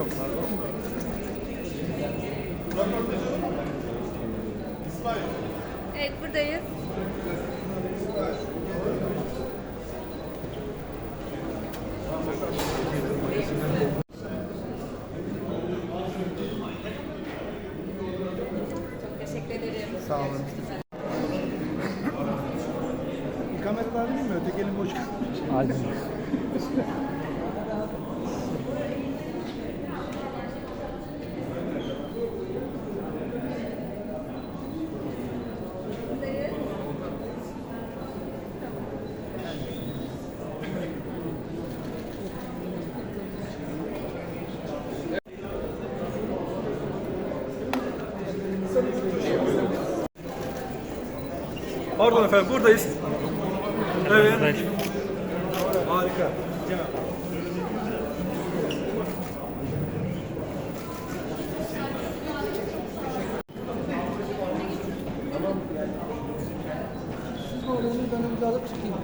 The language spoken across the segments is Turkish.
Çok pardon. Evet buradayız. Çok teşekkür ederim. Sağ olun. Kameralar değil mi? Öteki elim boş kalmış. Aynen. Buradayız. Pardon efendim buradayız. Evet. Harika. Siz bu olayını ben alıp çıkayım.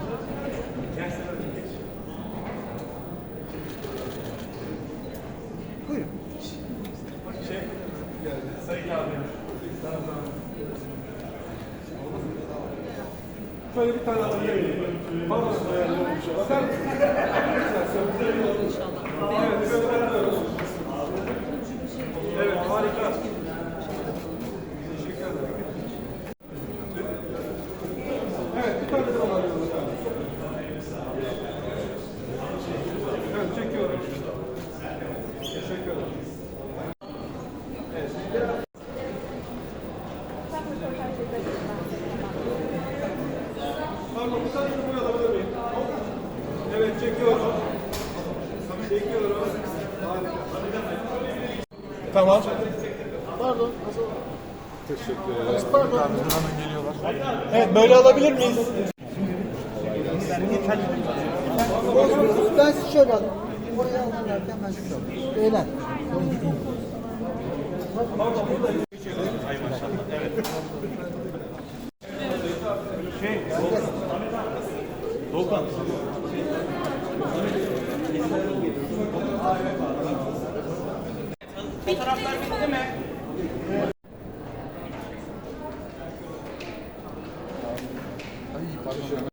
Şöyle bir tane alabilir miyim? Pardon. Bakar mısın? Evet, şöyle bakıyoruz. Evet, harika. Teşekkür ederim. Evet, bir tane daha efendim. Evet, çekiyorum. Teşekkür ederim. Pardon, bir tane boya alabilir miyim? Evet, çekiyorum. Çekiyorum. Tamam. Pardon. Teşekkür ederim. Pardon. Evet, böyle alabilir miyiz? Ben sizi şöyle alayım. Oraya alırlarken ben sizi alayım. Beyler. Doğukan. Fotoğraflar bitti mi? Ay, pardon.